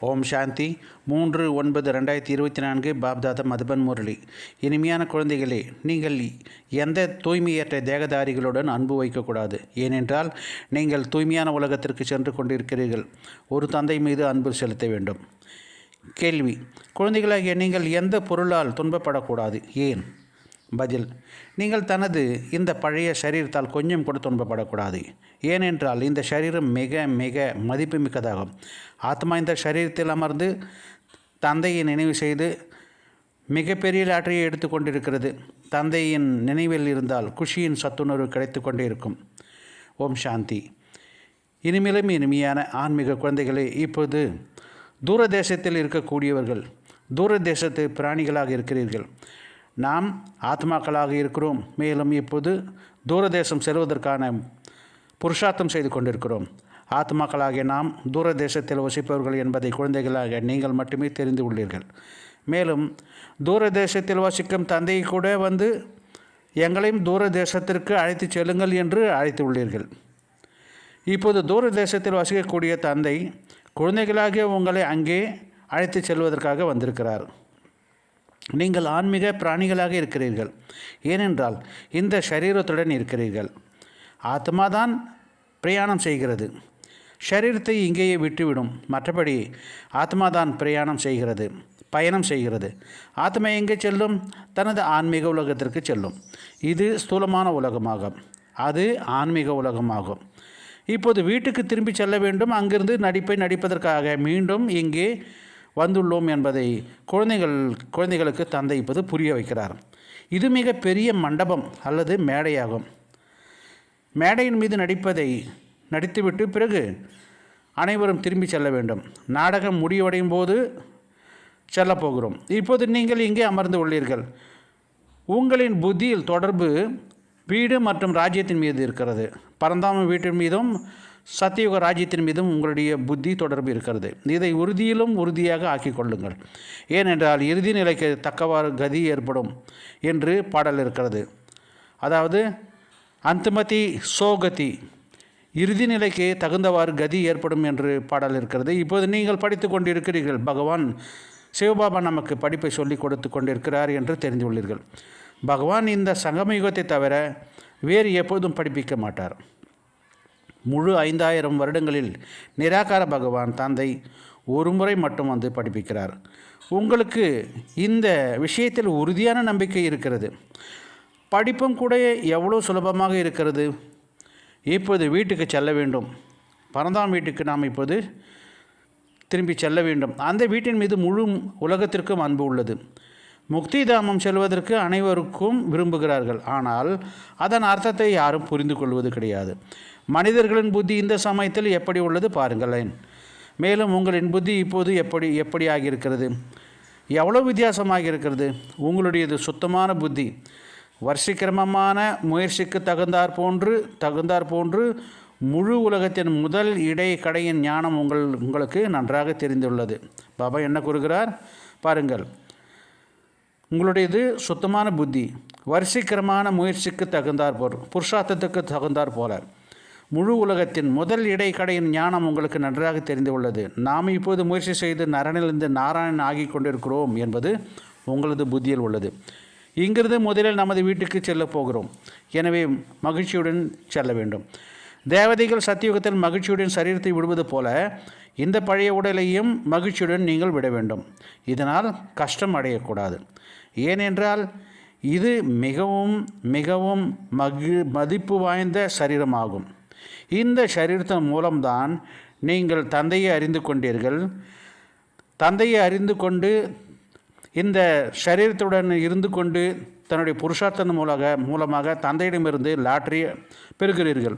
ஓம் சாந்தி. மூன்று ஒன்பது ரெண்டாயிரத்தி இருபத்தி நான்கு பாப்தாதா மதுபன் முரளி. இனிமையான குழந்தைகளே நீங்கள் எந்த தூய்மையற்ற தேகதாரிகளுடன் அன்பு வைக்கக்கூடாது. ஏனென்றால் நீங்கள் தூய்மையான உலகத்திற்கு சென்று கொண்டிருக்கிறீர்கள். ஒரு தந்தை மீது அன்பு செலுத்த வேண்டும். கேள்வி குழந்தைகளாகிய நீங்கள் எந்த பொருளால் துன்பப்படக்கூடாது? ஏன்? பதில் நீங்கள் தனது இந்த பழைய சரீரத்தால் கொஞ்சம் கூட துன்பப்படக்கூடாது. ஏனென்றால் இந்த சரீரம் மிக மிக மதிப்புமிக்கதாகும். ஆத்மா இந்த சரீரத்தில் அமர்ந்து தந்தையை நினைவு செய்து மிகப்பெரிய லாட்டரியை எடுத்து கொண்டிருக்கிறது. தந்தையின் நினைவில் இருந்தால் குஷியின் சத்துணர்வு கிடைத்து கொண்டே இருக்கும். ஓம் சாந்தி. இனிமேலும் இனிமையான ஆன்மீக குழந்தைகளை இப்போது தூரதேசத்தில் இருக்கக்கூடியவர்கள் தூரதேசத்து பிராணிகளாக இருக்கிறீர்கள். நாம் ஆத்மாக்களாக இருக்கிறோம். மேலும் இப்போது தூரதேசம் செல்வதற்கான புருஷார்த்தம் செய்து கொண்டிருக்கிறோம். ஆத்மாக்களாகிய நாம் தூரதேசத்தில் வசிப்பவர்கள் என்பதை குழந்தைகளாக நீங்கள் மட்டுமே தெரிந்து உள்ளீர்கள் மேலும் தூரதேசத்தில் வசிக்கும் தந்தையை கூட வந்து எங்களையும் தூரதேசத்திற்கு அழைத்து செல்லுங்கள் என்று அழைத்து உள்ளீர்கள். இப்போது தூரதேசத்தில் வசிக்கக்கூடிய தந்தை குழந்தைகளாகிய உங்களை அங்கே அழைத்து செல்வதற்காக வந்திருக்கிறார். நீங்கள் ஆன்மீக பிராணிகளாக இருக்கிறீர்கள். ஏனென்றால் இந்த சரீரத்துடன் இருக்கிறீர்கள். ஆத்மா தான் பிரயாணம் செய்கிறது. சரீரத்தை இங்கேயே விட்டுவிடும். மற்றபடி ஆத்மா தான் பிரயாணம் செய்கிறது. பயணம் செய்கிறது. ஆத்மா எங்கே செல்லும்? தனது ஆன்மீக உலகத்திற்கு செல்லும். இது ஸ்தூலமான உலகமாகும். அது ஆன்மீக உலகமாகும். இப்போது வீட்டுக்கு திரும்பி செல்ல வேண்டும். அங்கிருந்து நடிப்பை நடிப்பதற்காக மீண்டும் இங்கே வந்துள்ளோம் என்பதை குழந்தைகள் குழந்தைகளுக்கு தந்தை இப்போது புரிய வைக்கிறார். இது மிக பெரிய மண்டபம் அல்லது மேடையாகும். மேடையின் மீது நடிப்பதை நடித்துவிட்டு பிறகு அனைவரும் திரும்பி செல்ல வேண்டும். நாடகம் முடிவடையும் போது செல்லப்போகிறோம் இப்போது நீங்கள் இங்கே அமர்ந்து உள்ளீர்கள். உங்களின் புத்தியில் தொடர்பு வீடு மற்றும் ராஜ்யத்தின் மீது இருக்கிறது. பரந்தாம வீட்டின் மீதும் சத்தியுக ராஜ்யத்தின் மீதும் உங்களுடைய புத்தி தொடர்பு இருக்கிறது. இதை உறுதியிலும் உறுதியாக ஆக்கிக் கொள்ளுங்கள். ஏனென்றால் இறுதி நிலைக்கு தக்கவாறு கதி ஏற்படும் என்று பாடல் இருக்கிறது. அதாவது அந்தமதி சோகதி இறுதி நிலைக்கு தகுந்தவாறு கதி ஏற்படும் என்று பாடல் இருக்கிறது. இப்போது நீங்கள் படித்து கொண்டிருக்கிறீர்கள். பகவான் சிவபாபா நமக்கு படிப்பை சொல்லிக் கொடுத்து கொண்டிருக்கிறார் என்று தெரிந்து உள்ளீர்கள் பகவான் இந்த சங்கமயுகத்தை தவிர வேறு எப்போதும் படிப்பிக்க மாட்டார். முழு ஐந்தாயிரம் வருடங்களில் நிராகார பகவான் தந்தை ஒரு முறை மட்டும் வந்து படிப்பிக்கிறார். உங்களுக்கு இந்த விஷயத்தில் உறுதியான நம்பிக்கை இருக்கிறது. படிப்பும் கூட எவ்வளோ சுலபமாக இருக்கிறது? இப்போது வீட்டுக்கு செல்ல வேண்டும். பரந்தாம் வீட்டுக்கு நாம் இப்போது திரும்பி செல்ல வேண்டும். அந்த வீட்டின் மீது முழு உலகத்திற்கும் அன்பு உள்ளது. முக்தி தாமம் செல்வதற்கு அனைவருக்கும் விரும்புகிறார்கள். ஆனால் அதன் அர்த்தத்தை யாரும் புரிந்து கொள்வது கிடையாது. மனிதர்களின் புத்தி இந்த சமயத்தில் எப்படி உள்ளது பாருங்களேன். மேலும் உங்களின் புத்தி இப்போது எப்படி எப்படி ஆகியிருக்கிறது எவ்வளோ வித்தியாசமாக இருக்கிறது உங்களுடையது சுத்தமான புத்தி. வருஷக்கிரமமான முயற்சிக்கு தகுந்தார் போன்று தகுந்தாற் போன்று முழு உலகத்தின் முதல் இடை கடையின் ஞானம் உங்கள் உங்களுக்கு நன்றாக தெரிந்துள்ளது. பாபா என்ன கூறுகிறார்? பாருங்கள். உங்களுடையது சுத்தமான புத்தி. வரிசைக்கிரமான முயற்சிக்கு தகுந்தார் போல் புருஷார்த்தத்துக்கு தகுந்தார் போல. முழு உலகத்தின் முதல் இடைக்கடையின் ஞானம் உங்களுக்கு நன்றாக தெரிந்து உள்ளது நாம் இப்போது முயற்சி செய்து நரனிலிருந்து நாராயணன் ஆகி கொண்டிருக்கிறோம் என்பது உங்களது புத்தியில் உள்ளது. இங்கிருந்து முதலில் நமது வீட்டுக்கு செல்லப் போகிறோம். எனவே மகிழ்ச்சியுடன் செல்ல வேண்டும். தேவதைகள் சத்தியுகத்தில் மகிழ்ச்சியுடன் சரீரத்தை விடுவது போல இந்த பழைய உடலையும் மகிழ்ச்சியுடன் நீங்கள் விட வேண்டும். இதனால் கஷ்டம் அடையக்கூடாது. ஏனென்றால் இது மிகவும் மிகவும் மகி மதிப்பு வாய்ந்த சரீரமாகும். இந்த சரீரத்தின் மூலம்தான் நீங்கள் தந்தையை அறிந்து கொண்டீர்கள். தந்தையை அறிந்து கொண்டு இந்த சரீரத்துடன் இருந்து கொண்டு தன்னுடைய புருஷார்த்தன் மூலக மூலமாக தந்தையிடமிருந்து லாட்டரி பெறுகிறீர்கள்.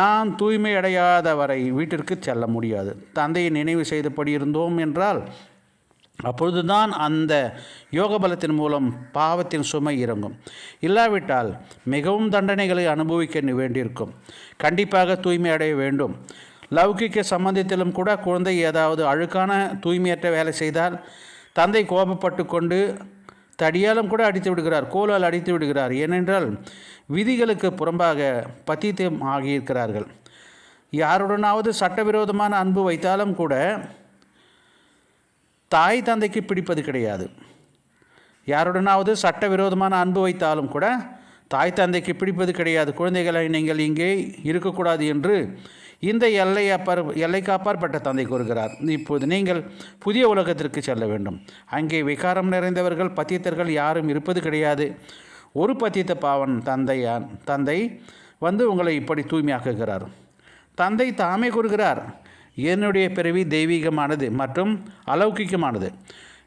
நான் தூய்மை அடையாத வரை வீட்டிற்கு செல்ல முடியாது. தந்தையை நினைவு செய்தபடி இருந்தோம் என்றால் அப்பொழுதுதான் அந்த யோக பலத்தின் மூலம் பாவத்தின் சுமை இறங்கும். இல்லாவிட்டால் மிகவும் தண்டனைகளை அனுபவிக்க வேண்டியிருக்கும். கண்டிப்பாக தூய்மை அடைய வேண்டும். லௌகிக்க சம்பந்தத்திலும் கூட குழந்தை ஏதாவது அழுக்கான தூய்மையற்ற வேலை செய்தால் தந்தை கோபப்பட்டு கொண்டு தடியாலும் கூட அடித்து விடுகிறார் கோலால் அடித்து விடுகிறார். ஏனென்றால் விதிகளுக்கு புறம்பாக பத்தித்தம் ஆகியிருக்கிறார்கள். யாருடனாவது சட்டவிரோதமான அன்பு வைத்தாலும் கூட தாய் தந்தைக்கு பிடிப்பது கிடையாது. யாருடனாவது சட்டவிரோதமான அன்பு வைத்தாலும் கூட தாய் தந்தைக்கு பிடிப்பது கிடையாது. குழந்தைகளை நீங்கள் இங்கே இருக்கக்கூடாது என்று இந்த எல்லை அப்பார் எல்லைக்கு அப்பாற்பட்ட தந்தை கூறுகிறார். இப்போது நீங்கள் புதிய உலகத்திற்கு செல்ல வேண்டும். அங்கே விகாரம் நிறைந்தவர்கள் பத்தியத்தர்கள் யாரும் இருப்பது கிடையாது. ஒரு பத்தித்த பாவன் தந்தையான் தந்தை வந்து உங்களை இப்படி தூய்மையாக்குகிறார். தந்தை தாமே கூறுகிறார் என்னுடைய பிறவி தெய்வீகமானது மற்றும் அலௌகிக்கமானது.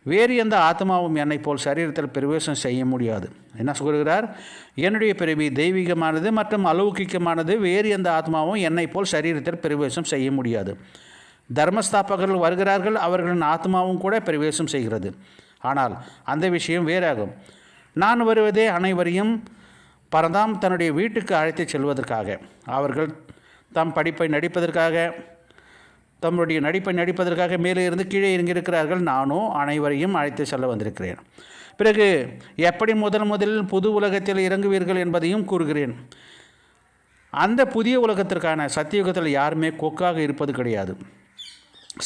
வேறு எந்த ஆத்மாவும் என்னை போல் சரீரத்தில் பிரவேசம் செய்ய முடியாது. என்ன சொல்கிறார்? என்னுடைய பிறவி தெய்வீகமானது மற்றும் அலௌகிக்கமானது வேறு எந்த ஆத்மாவும் என்னை போல் சரீரத்தில் பிரவேசம் செய்ய முடியாது. தர்மஸ்தாபகர்கள் வருகிறார்கள் அவர்களின் ஆத்மாவும் கூட பிரவேசம் செய்கிறது. ஆனால் அந்த விஷயம் வேறாகும். நான் வருவதே அனைவரையும் பரந்தாம் தன்னுடைய வீட்டுக்கு அழைத்துச் செல்வதற்காக அவர்கள் தம் படிப்பை நடிப்பதற்காக தம்முடைய நடிப்பை நடிப்பதற்காக மேலே இருந்து கீழே இறங்கியிருக்கிறார்கள் நானும் அனைவரையும் அழைத்து செல்ல வந்திருக்கிறேன். பிறகு எப்படி முதல் முதலில் புது உலகத்தில் இறங்குவீர்கள் என்பதையும் கூறுகிறேன். அந்த புதிய உலகத்திற்கான சத்தியுகத்தில் யாருமே கொக்காக இருப்பது கிடையாது.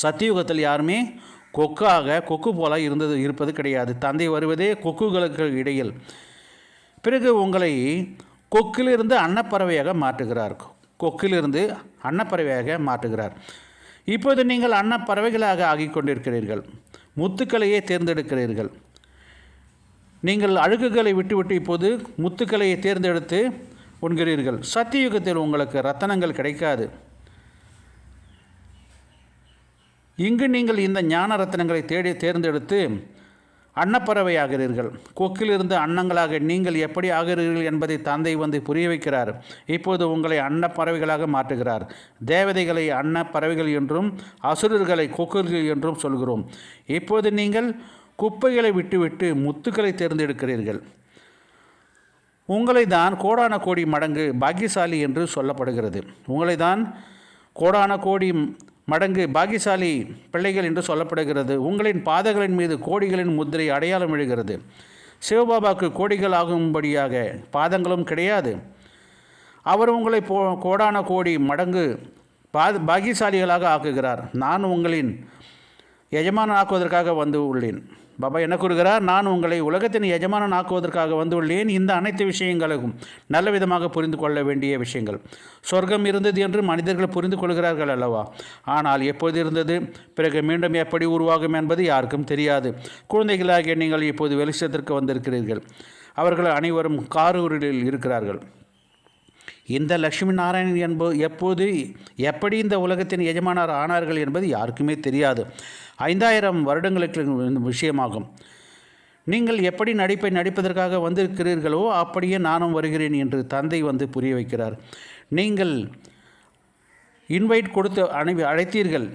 சத்தியுகத்தில் யாருமே கொக்காக கொக்கு போல இருந்தது இருப்பது கிடையாது. தந்தை வருவதே கொக்குகளுக்கு இடையில். பிறகு உங்களை கொக்கிலிருந்து அன்னப்பறவையாக மாற்றுகிறார். கொக்கிலிருந்து அன்னப்பறவையாக மாற்றுகிறார். இப்போது நீங்கள் அன்னப்பறவைகளாக ஆகிக் கொண்டிருக்கிறீர்கள் முத்துக்களையே தேர்ந்தெடுக்கிறீர்கள். நீங்கள் அழுகுகளை விட்டுவிட்டு இப்போது முத்துக்களையை தேர்ந்தெடுத்து உண்கிறீர்கள். சத்தியுகத்தில் உங்களுக்கு ரத்தனங்கள் கிடைக்காது. இங்கு நீங்கள் இந்த ஞான ரத்தனங்களை தேடி தேர்ந்தெடுத்து அன்னப்பறவை ஆகிறீர்கள் கொக்கிலிருந்து அன்னங்களாக நீங்கள் எப்படி ஆகிறீர்கள் என்பதை தந்தை வந்து புரிய வைக்கிறார். இப்போது உங்களை அன்னப்பறவைகளாக மாற்றுகிறார். தேவதைகளை அன்னப்பறவைகள் என்றும் அசுரர்களை கொக்குகள் என்றும் சொல்கிறோம். இப்போது நீங்கள் குப்பைகளை விட்டுவிட்டு முத்துக்களை தேர்ந்தெடுக்கிறீர்கள். உங்களை தான் கோடான கோடி மடங்கு பாக்கியசாலி என்று சொல்லப்படுகிறது. உங்களை தான் கோடான கோடி மடங்கு பாக்கியசாலி பிள்ளைகள் என்று சொல்லப்படுகிறது. உங்களின் பாதங்களின் மீது கோடிகளின் முத்திரை அடையாளம் எழுகிறது. சிவபாபாவுக்கு கோடிகள் ஆகும்படியாக பாதங்களும் கிடையாது. அவர் உங்களை போ கோடான கோடி மடங்கு பா பாக்கியசாலிகளாக ஆக்குகிறார். நான் உங்களின் எஜமானாக்குவதற்காக வந்து உள்ளேன். பாபா என்ன கூறுகிறார்? நான் உங்களை உலகத்தின் எஜமானன் ஆக்குவதற்காக வந்துள்ளேன். இந்த அனைத்து விஷயங்களுக்கும் நல்ல விதமாக புரிந்து கொள்ள வேண்டிய விஷயங்கள். சொர்க்கம் இருந்தது என்று மனிதர்கள் புரிந்து கொள்கிறார்கள் அல்லவா? ஆனால் எப்போது இருந்தது? பிறகு மீண்டும் எப்படி உருவாகும் என்பது யாருக்கும் தெரியாது. குழந்தைகளாகிய நீங்கள் இப்போது வெளிச்சத்திற்கு வந்திருக்கிறீர்கள். அவர்கள் அனைவரும் காரூரில் இருக்கிறார்கள். இந்த லட்சுமி நாராயணன் என்பது எப்போது எப்படி இந்த உலகத்தின் எஜமானர் ஆனார்கள் என்பது யாருக்குமே தெரியாது. ஐந்தாயிரம் வருடங்களுக்கு விஷயமாகும். நீங்கள் எப்படி நடிப்பை நடிப்பதற்காக வந்திருக்கிறீர்களோ அப்படியே நானும் வருகிறேன் என்று தந்தை வந்து புரிய வைக்கிறார். நீங்கள் இன்வைட் கொடுத்து அணி அழைத்தீர்கள்.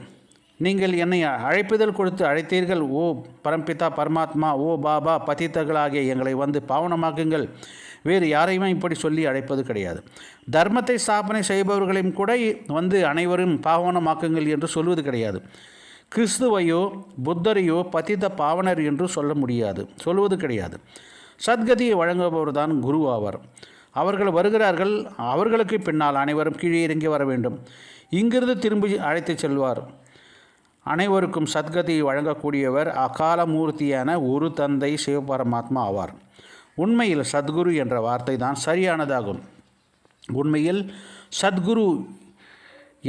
நீங்கள் என்னை அழைப்புதல் கொடுத்து அழைத்தீர்கள். ஓ பரம்பிதா பரமாத்மா ஓ பாபா பதித்தர்களாகிய எங்களை வந்து பாவனமாக்குங்கள். வேறு யாரையுமே இப்படி சொல்லி அழைப்பது கிடையாது. தர்மத்தை ஸ்தாபனை செய்பவர்களையும் கூட வந்து அனைவரும் பாவனமாக்குங்கள் என்று சொல்வது கிடையாது. கிறிஸ்துவையோ புத்தரையோ பதித்த பாவனர் என்று சொல்ல முடியாது. சொல்வது கிடையாது. சத்கதியை வழங்குபவர் தான் குரு ஆவார். அவர்கள் வருகிறார்கள் அவர்களுக்கு பின்னால் அனைவரும் கீழே இறங்கி வர வேண்டும். இங்கிருந்து திரும்பி அழைத்துச் செல்வார். அனைவருக்கும் சத்கதியை வழங்கக்கூடியவர் அகால மூர்த்தியான ஒரு தந்தை சிவபரமாத்மா ஆவார். உண்மையில் சத்குரு என்ற வார்த்தை தான் சரியானதாகும். உண்மையில் சத்குரு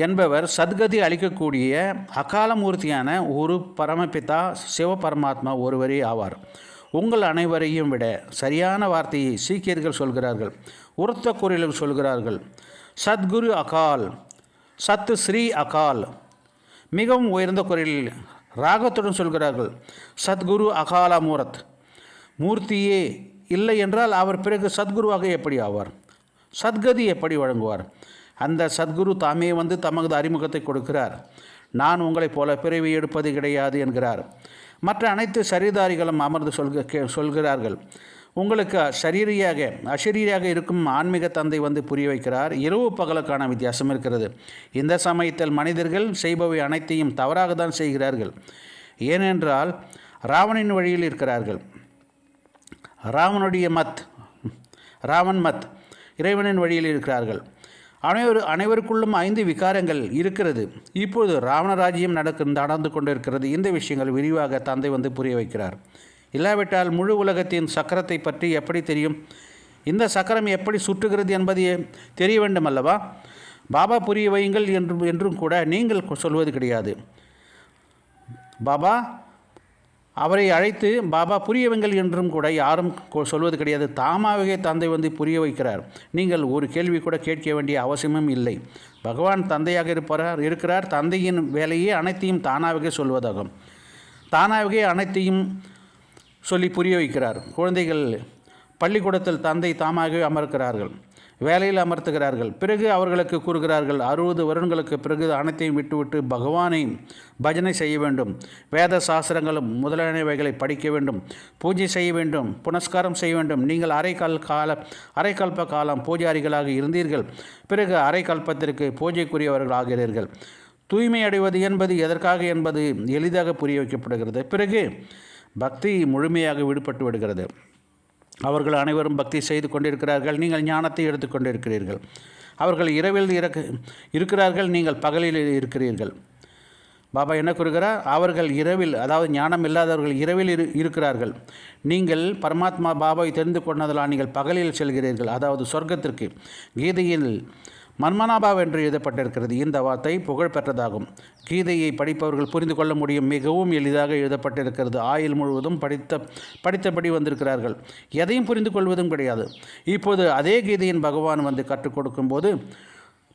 என்பவர் சத்கதி அளிக்கக்கூடிய அகாலமூர்த்தியான ஒரு பரமபிதா சிவபரமாத்மா ஒருவரே ஆவார். உங்கள் அனைவரையும் விட சரியான வார்த்தையை சீக்கியர்கள் சொல்கிறார்கள் உரத்த குரலில் சொல்கிறார்கள் சத்குரு அகால் சத்து ஸ்ரீ அகால். மிகவும் உயர்ந்த குரலில் ராகத்துடன் சொல்கிறார்கள் சத்குரு அகால மூரத் மூர்த்தியே இல்லை என்றால் அவர் பிறகு சத்குருவாக எப்படி ஆவார்? சத்கதி எப்படி வழங்குவார்? அந்த சத்குரு தாமே வந்து தமது அறிமுகத்தை கொடுக்கிறார். நான் உங்களைப் போல பிறவி எடுப்பது கிடையாது என்கிறார். மற்ற அனைத்து சரிதாரிகளும் அமர்ந்து சொல்க கே சொல்கிறார்கள். உங்களுக்கு சரீரியாக அசரீரியாக இருக்கும் ஆன்மீக தந்தை வந்து புரிய வைக்கிறார். இரவு பகலுக்கான வித்தியாசம் இருக்கிறது. இந்த சமயத்தில் மனிதர்கள் செய்பவை அனைத்தையும் தவறாக தான் செய்கிறார்கள். ஏனென்றால் ராவணின் வழியில் இருக்கிறார்கள். ராவனுடைய மத் ராவன் மத் இறைவனின் வழியில் இருக்கிறார்கள். அனைவரு அனைவருக்குள்ளும் ஐந்து விகாரங்கள் இருக்கிறது. இப்போது ராவணராஜ்யம் நடக்க நடந்து கொண்டிருக்கிறது. இந்த விஷயங்கள் விரிவாக தந்தை வந்து புரிய வைக்கிறார். இல்லாவிட்டால் முழு உலகத்தின் சக்கரத்தை பற்றி எப்படி தெரியும்? இந்த சக்கரம் எப்படி சுற்றுகிறது என்பது தெரிய வேண்டும் அல்லவா பாபா புரிய வையுங்கள் என்றும் என்றும் கூட நீங்கள் சொல்வது கிடையாது. பாபா அவரை அழைத்து பாபா புரியவங்கள் என்றும் கூட யாரும் கொ- சொல்வது கிடையாது. தாமாகவே தந்தை வந்து புரிய வைக்கிறார். நீங்கள் ஒரு கேள்வி கூட கேட்க வேண்டிய அவசியமும் இல்லை. பகவான் தந்தையாக இருப்பார் இருக்கிறார். தந்தையின் வேலையே அனைத்தையும் தானாகவே சொல்வதாகும். தானாகவே அனைத்தையும் சொல்லி புரிய வைக்கிறார். குழந்தைகள் பள்ளிக்கூடத்தில் தந்தை தாமாகவே அமர்க்கிறார்கள் வேலையில் அமர்த்துகிறார்கள். பிறகு அவர்களுக்கு கூறுகிறார்கள் அறுபது வருடங்களுக்கு பிறகு அனைத்தையும் விட்டுவிட்டு பகவானையும் பஜனை செய்ய வேண்டும். வேத சாஸ்திரங்களும் முதலானவைகளை படிக்க வேண்டும். பூஜை செய்ய வேண்டும் புனஸ்காரம் செய்ய வேண்டும். நீங்கள் அரைக்கால் கால அரைக்கல்ப காலம் பூஜாரிகளாக இருந்தீர்கள். பிறகு அரைக்கல்பத்திற்கு பூஜைக்குரியவர்கள் ஆகிறீர்கள். தூய்மை அடைவது என்பது எதற்காக என்பது எளிதாக புரிய வைக்கப்படுகிறது. பிறகு பக்தி முழுமையாக விடுபட்டு விடுகிறது. அவர்கள் அனைவரும் பக்தி செய்து கொண்டிருக்கிறார்கள். நீங்கள் ஞானத்தை எடுத்துக்கொண்டிருக்கிறீர்கள் அவர்கள் இரவில் இறக்க இருக்கிறார்கள் நீங்கள் பகலில் இருக்கிறீர்கள். பாபா என்ன கூறுகிறார்? அவர்கள் இரவில் அதாவது ஞானம் இல்லாதவர்கள் இரவில் இரு இருக்கிறார்கள். நீங்கள் பரமாத்மா பாபாவை தெரிந்து கொண்டதால் நீங்கள் பகலில் செல்கிறீர்கள். அதாவது சொர்க்கத்திற்கு கீதையில் மன்மனாபாவ் என்று எழுதப்பட்டிருக்கிறது. இந்த வார்த்தை புகழ் பெற்றதாகும். கீதையை படிப்பவர்கள் புரிந்து கொள்ள முடியும். மிகவும் எளிதாக எழுதப்பட்டிருக்கிறது. ஆயுள் முழுவதும் படித்த படித்தபடி வந்திருக்கிறார்கள். எதையும் புரிந்து கொள்வதும் கிடையாது. இப்போது அதே கீதையின் பகவான் வந்து கற்றுக் கொடுக்கும்போது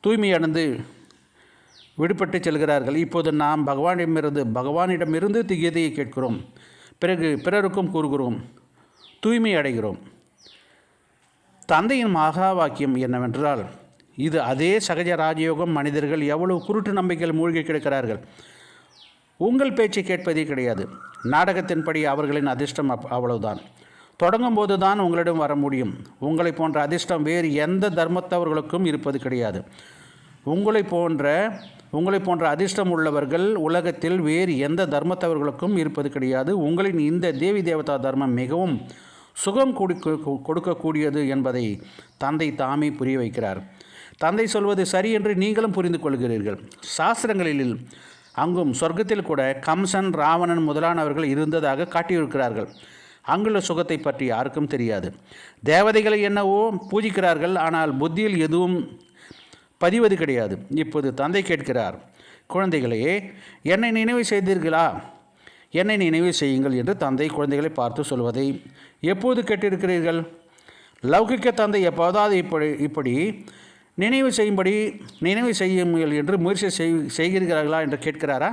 தூய்மையடைந்து விடுபட்டு செல்கிறார்கள். இப்போது நாம் பகவானிடமிருந்து பகவானிடமிருந்து கீதையை கேட்கிறோம். பிறகு பிறருக்கும் கூறுகிறோம். தூய்மை அடைகிறோம் தந்தையின் மகா வாக்கியம் என்னவென்றால் இது அதே சகஜ ராஜயோகம் மனிதர்கள் எவ்வளவு குருட்டு நம்பிக்கையில் மூழ்கி கிடக்கிறார்கள்? உங்கள் பேச்சை கேட்பதே கிடையாது. நாடகத்தின்படி அவர்களின் அதிர்ஷ்டம் அப்- அவ்வளவுதான். தொடங்கும் போது தான் உங்களிடம் வர முடியும். உங்களை போன்ற அதிர்ஷ்டம் வேறு எந்த தர்மத்தவர்களுக்கும் இருப்பது கிடையாது. உங்களை போன்ற உங்களை போன்ற அதிர்ஷ்டம் உள்ளவர்கள் உலகத்தில் வேறு எந்த தர்மத்தவர்களுக்கும் இருப்பது கிடையாது. உங்களின் இந்த தேவி தேவதா தர்மம் மிகவும் சுகம் கொடுக்க கொடுக்கக்கூடியது என்பதை தந்தை தாமே புரிய வைக்கிறார். தந்தை சொல்வது சரி என்று நீங்களும் புரிந்து கொள்கிறீர்கள். சாஸ்திரங்களில் அங்கும் சொர்க்கத்தில் கூட கம்சன் ராவணன் முதலானவர்கள் இருந்ததாக காட்டியிருக்கிறார்கள். அங்குள்ள சுகத்தை பற்றி யாருக்கும் தெரியாது. தேவதைகளை என்னவோ பூஜிக்கிறார்கள் ஆனால் புத்தியில் எதுவும் பதிவது கிடையாது. இப்போது தந்தை கேட்கிறார் குழந்தைகளே என்னை நினைவு செய்தீர்களா? என்னை நினைவு செய்யுங்கள் என்று தந்தை குழந்தைகளை பார்த்து சொல்வதை எப்போது கேட்டிருக்கிறீர்கள்? லௌகிக்க தந்தை எப்போதாவது இப்படி இப்படி நினைவு செய்யும்படி நினைவு செய்யுங்கள் என்று முயற்சி செய் செய்கிறீர்களா என்று கேட்கிறாரா?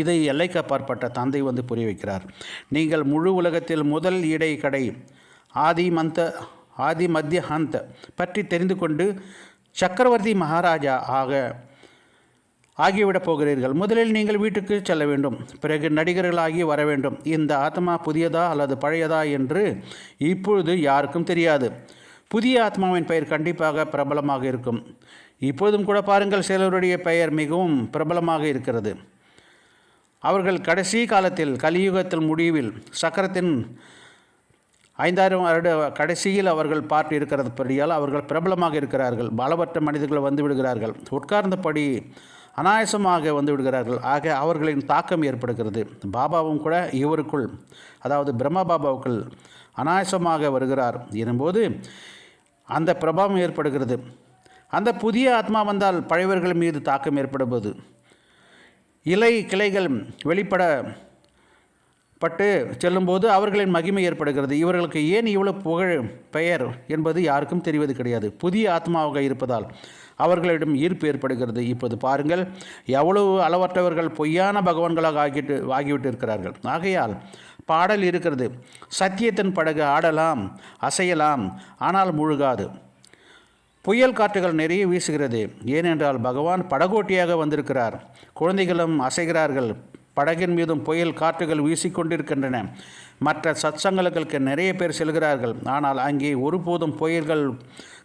இதை எல்லைக்கப்பாற்பட்ட தந்தை வந்து புரிய வைக்கிறார். நீங்கள் முழு உலகத்தில் முதல் இடை கடை ஆதி மந்த ஆதி மத்திய ஹந்த பற்றி தெரிந்து கொண்டு சக்கரவர்த்தி மகாராஜா ஆக ஆகிவிடப் போகிறீர்கள். முதலில் நீங்கள் வீட்டுக்கு செல்ல வேண்டும். பிறகு நடிகர்களாகி வர வேண்டும். இந்த ஆத்மா புதியதா அல்லது பழையதா என்று இப்பொழுது யாருக்கும் தெரியாது. புதிய ஆத்மாவின் பெயர் கண்டிப்பாக பிரபலமாக இருக்கும். இப்போதும் கூட பாருங்கள் சிலருடைய பெயர் மிகவும் பிரபலமாக இருக்கிறது. அவர்கள் கடைசி காலத்தில் கலியுகத்தில் முடிவில் சக்கரத்தின் ஐந்தாயிரம் வருட கடைசியில் அவர்கள் பார்த்து இருக்கிறது படியால் அவர்கள் பிரபலமாக இருக்கிறார்கள். பலவற்ற மனிதர்கள் வந்து விடுகிறார்கள். உட்கார்ந்தபடி அனாயசமாக வந்து விடுகிறார்கள். ஆக அவர்களின் தாக்கம் ஏற்படுகிறது. பாபாவும் கூட இவருக்குள் அதாவது பிரம்மா பாபாவுக்குள் அனாயசமாக வருகிறார். எனும்போது அந்த பிரபாவம் ஏற்படுகிறது. அந்த புதிய ஆத்மா வந்தால் பழையவர்கள் மீது தாக்கம் ஏற்படுவது இலை கிளைகள் வெளிப்பட பட்டு செல்லும்போது அவர்களின் மகிமை ஏற்படுகிறது. இவர்களுக்கு ஏன் இவ்வளவு புகழ் பெயர் என்பது யாருக்கும் தெரிவது கிடையாது. புதிய ஆத்மாவாக இருப்பதால் அவர்களிடம் ஈர்ப்பு ஏற்படுகிறது. இப்போது பாருங்கள் எவ்வளவு அளவற்றவர்கள் பொய்யான பகவான்களாக ஆகிட்டு ஆகிவிட்டு இருக்கிறார்கள் ஆகையால் பாடல் இருக்கிறது. சத்தியத்தின் படகு ஆடலாம் அசையலாம் ஆனால் முழுகாது. புயல் காற்றுகள் நிறைய வீசுகிறது. ஏனென்றால் பகவான் படகோட்டியாக வந்திருக்கிறார். குழந்தைகளும் அசைகிறார்கள். படகின் மீதும் புயல் காற்றுகள் வீசிக்கொண்டிருக்கின்றன. மற்ற சத்சங்களுக்கு நிறைய பேர் செல்கிறார்கள். ஆனால் அங்கே ஒருபோதும் புயல்கள்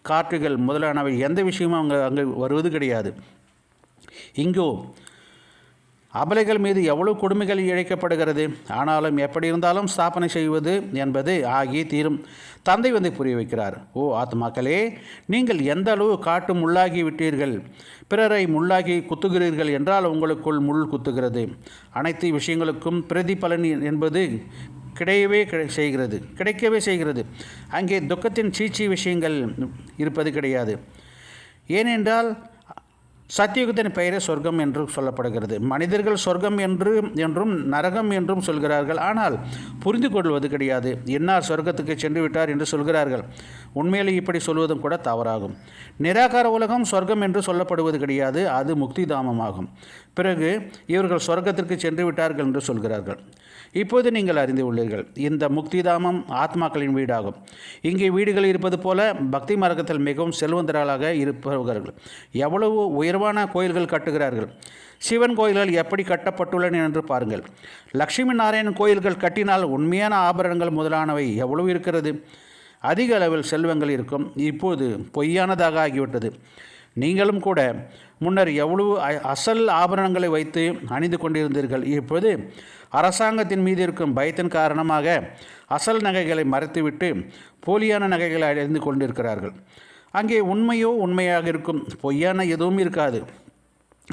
காற்றுகள் முதலானவை எந்த விஷயமும் அங்கே அங்கே வருவது கிடையாது. இங்கோ அபலைகள் மீது எவ்வளவு கொடுமைகள் இழைக்கப்படுகிறது? ஆனாலும் எப்படி இருந்தாலும் ஸ்தாபனை செய்வது என்பது ஆகி தீரும். தந்தை வந்து புரிய வைக்கிறார். ஓ ஆத்மாக்களே நீங்கள் எந்த அளவு காட்டு முள்ளாகி விட்டீர்கள்? பிறரை முள்ளாகி குத்துகிறீர்கள் என்றால் உங்களுக்குள் முள் குத்துகிறது. அனைத்து விஷயங்களுக்கும் பிரதிபலன் என்பது கிடையவே கிடை- செய்கிறது. கிடைக்கவே செய்கிறது. அங்கே துக்கத்தின் சீச்சி விஷயங்கள் இருப்பது கிடையாது. ஏனென்றால் சத்தியுகத்தின் பெயரே சொர்க்கம் என்று சொல்லப்படுகிறது. மனிதர்கள் சொர்க்கம் என்று என்றும் நரகம் என்றும் சொல்கிறார்கள். ஆனால் புரிந்து கொள்வது கிடையாது. என்னார் சொர்க்கத்துக்கு சென்று விட்டார் என்று சொல்கிறார்கள். உண்மையிலே இப்படி சொல்வதும் கூட தவறாகும். நிராகார உலகம் சொர்க்கம் என்று சொல்லப்படுவது கிடையாது. அது முக்தி தாமமாகும். பிறகு இவர்கள் சொர்க்கத்திற்கு சென்று விட்டார்கள் என்று சொல்கிறார்கள். இப்போது நீங்கள் அறிந்து உள்ளீர்கள் இந்த முக்திதாமம் ஆத்மாக்களின் வீடாகும். இங்கே வீடுகள் இருப்பது போல பக்தி மார்க்கத்தில் மிகவும் செல்வந்தர்களாக இருப்பவர்கள். எவ்வளவு உயர்வான கோயில்கள் கட்டுகிறார்கள். சிவன் கோயில்கள் எப்படி கட்டப்பட்டுள்ளன என்று பாருங்கள். லக்ஷ்மி நாராயணன் கோயில்கள் கட்டினால் உண்மையான ஆபரணங்கள் முதலானவை எவ்வளவு இருக்கிறது? அதிக அளவில் செல்வங்கள் இருக்கும். இப்போது பொய்யானதாக ஆகிவிட்டது. நீங்களும் கூட முன்னர் எவ்வளவு அ- அசல் ஆபரணங்களை வைத்து அணிந்து கொண்டிருந்தீர்கள். இப்போது அரசாங்கத்தின் மீது இருக்கும் பயத்தின் காரணமாக அசல் நகைகளை மறைத்துவிட்டு போலியான நகைகளை அணிந்து கொண்டிருக்கிறார்கள். அங்கே உண்மையோ உண்மையாக இருக்கும் பொய்யான எதுவும் இருக்காது.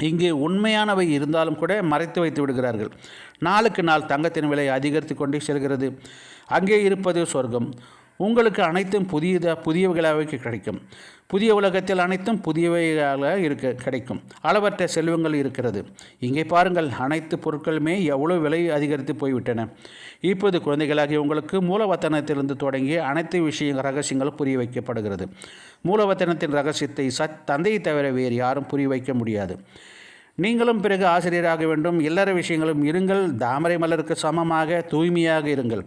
இங்கே உண்மையானவை இருந்தாலும் கூட மறைத்து வைத்து விடுகிறார்கள். நாளுக்கு நாள் தங்கத்தின் விலை அதிகரித்து கொண்டே செல்கிறது. அங்கே இருப்பது சொர்க்கம். உங்களுக்கு அனைத்தும் புதியதாக புதியவைகளாகவே கிடைக்கும். புதிய உலகத்தில் அனைத்தும் புதியவைகளாக இருக்க கிடைக்கும். அளவற்ற செல்வங்கள் இருக்கிறது. இங்கே பாருங்கள் அனைத்து பொருட்களுமே எவ்வளோ விலை அதிகரித்து போய்விட்டன. இப்போது குழந்தைகளாகிய உங்களுக்கு மூலவத்தனத்திலிருந்து தொடங்கி அனைத்து விஷய ரகசியங்கள் புரிய வைக்கப்படுகிறது. மூலவத்தனத்தின் ரகசியத்தை சத் தந்தையை தவிர வேறு யாரும் புரிய வைக்க முடியாது. நீங்களும் பிறகு ஆசிரியராக வேண்டும். இல்லற விஷயங்களும் இருங்கள். தாமரை மலருக்கு சமமாக தூய்மையாக இருங்கள்.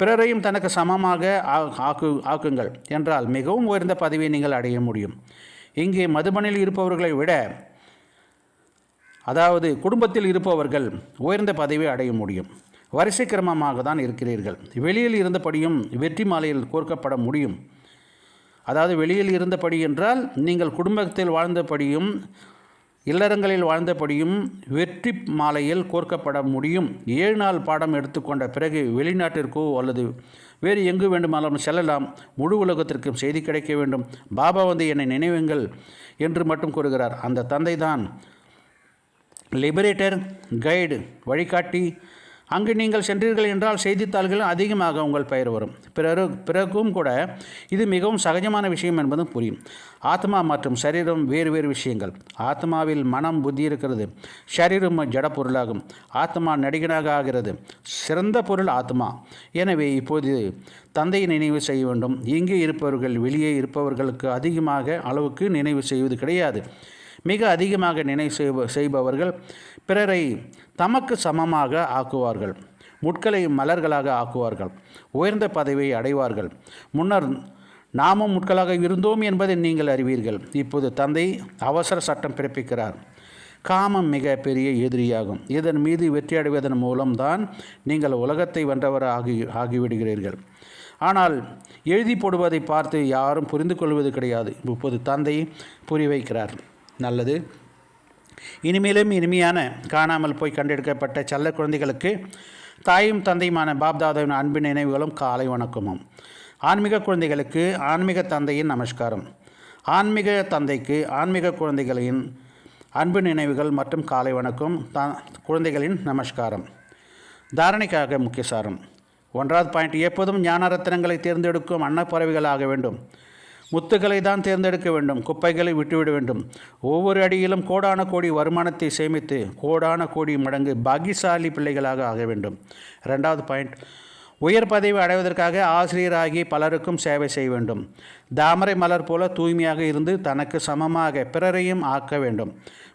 பிறரையும் தனக்கு சமமாக ஆ- ஆக்கு ஆக்குங்கள் என்றால் மிகவும் உயர்ந்த பதவியை நீங்கள் அடைய முடியும். இங்கே மதுபனில் இருப்பவர்களை விட அதாவது குடும்பத்தில் இருப்பவர்கள் உயர்ந்த பதவியை அடைய முடியும். வரிசை கிரமமாக தான் இருக்கிறீர்கள். வெளியில் இருந்தபடியும் வெற்றி மாலையில் கோர்க்கப்பட முடியும். அதாவது வெளியில் இருந்தபடி என்றால் நீங்கள் குடும்பத்தில் வாழ்ந்தபடியும் இல்லறங்களில் வாழ்ந்தபடியும் வெற்றி மாலையில் கோர்க்கப்பட முடியும். ஏழு நாள் பாடம் எடுத்துக்கொண்ட பிறகு வெளிநாட்டிற்கோ அல்லது வேறு எங்கு வேண்டுமானாலும் செல்லலாம். முழு உலகத்திற்கும் செய்தி கிடைக்க வேண்டும். பாபா வந்து என்னை நினைவுங்கள் என்று மட்டும் கூறுகிறார். அந்த தந்தை தான் லிபரேட்டர் கைடு வழிகாட்டி அங்கு நீங்கள் சென்றீர்கள் என்றால் செய்தித்தாள்களும் அதிகமாக உங்கள் பெயர் வரும். பிறரு பிறகும் கூட இது மிகவும் சகஜமான விஷயம் என்பதும் புரியும். ஆத்மா மற்றும் சரீரம் வேறு வேறு விஷயங்கள். ஆத்மாவில் மனம் புத்தி இருக்கிறது. சரீரம் ஜட பொருளாகும். ஆத்மா நடிகனாக ஆகிறது. சிறந்த பொருள் ஆத்மா. எனவே இப்போது தந்தையை நினைவு செய்ய வேண்டும். இங்கே இருப்பவர்கள் வெளியே இருப்பவர்களுக்கு அதிகமாக அளவுக்கு நினைவு செய்வது கிடையாது. மிக அதிகமாக நினைவு செய்வ செய்பவர்கள் பிறரை தமக்கு சமமாக ஆக்குவார்கள். முட்களை மலர்களாக ஆக்குவார்கள். உயர்ந்த பதவியை அடைவார்கள். முன்னர் நாமும் முட்களாக இருந்தோம் என்பதை நீங்கள் அறிவீர்கள். இப்போது தந்தை அவசர சட்டம் பிறப்பிக்கிறார். காமம் மிக பெரிய எதிரியாகும். இதன் மீது வெற்றியடைவதன் மூலம்தான் நீங்கள் உலகத்தை வென்றவர் ஆகி ஆகிவிடுகிறீர்கள். ஆனால் எழுதி போடுவதை பார்த்து யாரும் புரிந்து கொள்வது கிடையாது. இப்போது தந்தை புரி வைக்கிறார் நல்லது. இனிமேலும் இனிமையான காணாமல் போய் கண்டெடுக்கப்பட்ட செல்ல குழந்தைகளுக்கு தாயும் தந்தையுமான பாப்தாதாவின் அன்பின் நினைவுகளும் காலை வணக்கமும். ஆன்மீக குழந்தைகளுக்கு ஆன்மீக தந்தையின் நமஸ்காரம். ஆன்மீக தந்தைக்கு ஆன்மீக குழந்தைகளின் அன்பு நினைவுகள் மற்றும் காலை வணக்கம் தா குழந்தைகளின் நமஸ்காரம். தாரணைக்காக முக்கிய சாரம். ஒன்றாவது பாயிண்ட் எப்போதும் ஞான ரத்தினங்களை தேர்ந்தெடுக்கும் அன்னப்பறவைகள் ஆக வேண்டும். முத்துக்களை தான் தேர்ந்தெடுக்க வேண்டும் குப்பைகளை விட்டுவிட வேண்டும். ஒவ்வொரு அடியிலும் கோடான கோடி வருமானத்தை சேமித்து கோடான கோடி மடங்கு பாகிசாலி பிள்ளைகளாக ஆக வேண்டும். ரெண்டாவது பாயிண்ட் உயர் பதவி அடைவதற்காக ஆசிரியராகி பலருக்கும் சேவை செய்ய வேண்டும். தாமரை மலர் போல தூய்மையாக இருந்து தனக்கு சமமாக பிறரையும் ஆக்க வேண்டும்.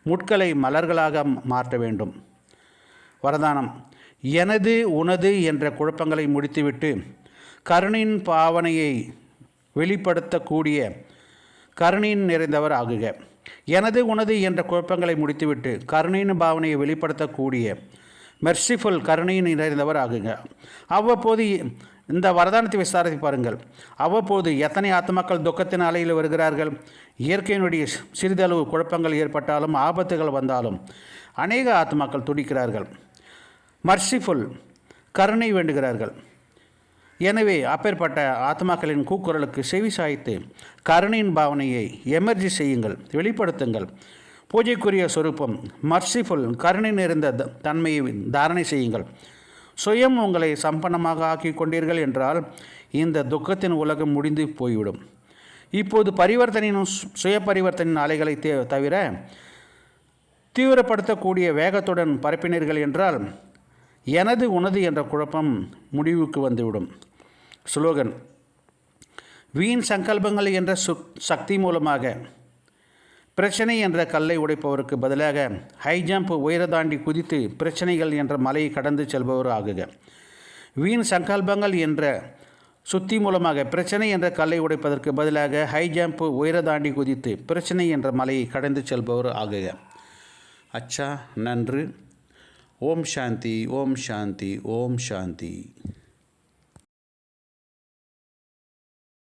முட்களை மலர்களாக மாற்ற வேண்டும். வரதானம் எனது உனது என்ற குழப்பங்களை முடித்துவிட்டு கருணின் பாவனையை வெளிப்படுத்தக்கூடிய கருணையின் நிறைந்தவர் ஆகுக. எனது உனது என்ற குழப்பங்களை முடித்துவிட்டு கருணையின் பாவனையை வெளிப்படுத்தக்கூடிய மெர்சிஃபுல் கருணையின் நிறைந்தவர் ஆகுங்க அவ்வப்போது இந்த வரதானத்தை விசாரித்து பாருங்கள். அவ்வப்போது எத்தனை ஆத்மாக்கள் துக்கத்தின் அலையில் வருகிறார்கள்? இயற்கையினுடைய சிறிதளவு குழப்பங்கள் ஏற்பட்டாலும் ஆபத்துகள் வந்தாலும் அநேக ஆத்மாக்கள் துடிக்கிறார்கள். மர்சிஃபுல் கருணை வேண்டுகிறார்கள். எனவே அப்பேற்பட்ட ஆத்மாக்களின் கூக்குரலுக்கு செவி சாய்த்து கருணையின் பாவனையை எமர்ஜி செய்யுங்கள் வெளிப்படுத்துங்கள். பூஜைக்குரிய சொரூபம் மர்சிஃபுல் கருணை நிறைந்த த- தன்மையை தாரணை செய்யுங்கள். சுயம் உங்களை சம்பன்னமாக ஆக்கி கொண்டீர்கள் என்றால் இந்த துக்கத்தின் உலகம் முடிந்து போய்விடும். இப்போது பரிவர்த்தனையின் சு- சுய பரிவர்த்தனையின் அலைகளை தே தவிர தீவிரப்படுத்தக்கூடிய வேகத்துடன் பரப்பினீர்கள் என்றால் எனது உனது என்ற குழப்பம் முடிவுக்கு வந்துவிடும். ஸ்லோகன் வீண் சங்கல்பங்கள் என்ற சு சக்தி மூலமாக பிரச்சனை என்ற கல்லை உடைப்பவருக்கு பதிலாக ஹை ஜம்ப் உயர தாண்டி குதித்து பிரச்சனைகள் என்ற மலையை கடந்து செல்பவர் ஆகுக. வீண் சங்கல்பங்கள் என்ற சுத்தி மூலமாக பிரச்சனை என்ற கல்லை உடைப்பதற்கு பதிலாக ஹை ஜம்ப் உயர தாண்டி குதித்து பிரச்சனை என்ற மலையை கடந்து செல்பவர் ஆகுக. அச்சா நன்று. ஓம் சாந்தி ஓம் சாந்தி ஓம் சாந்தி.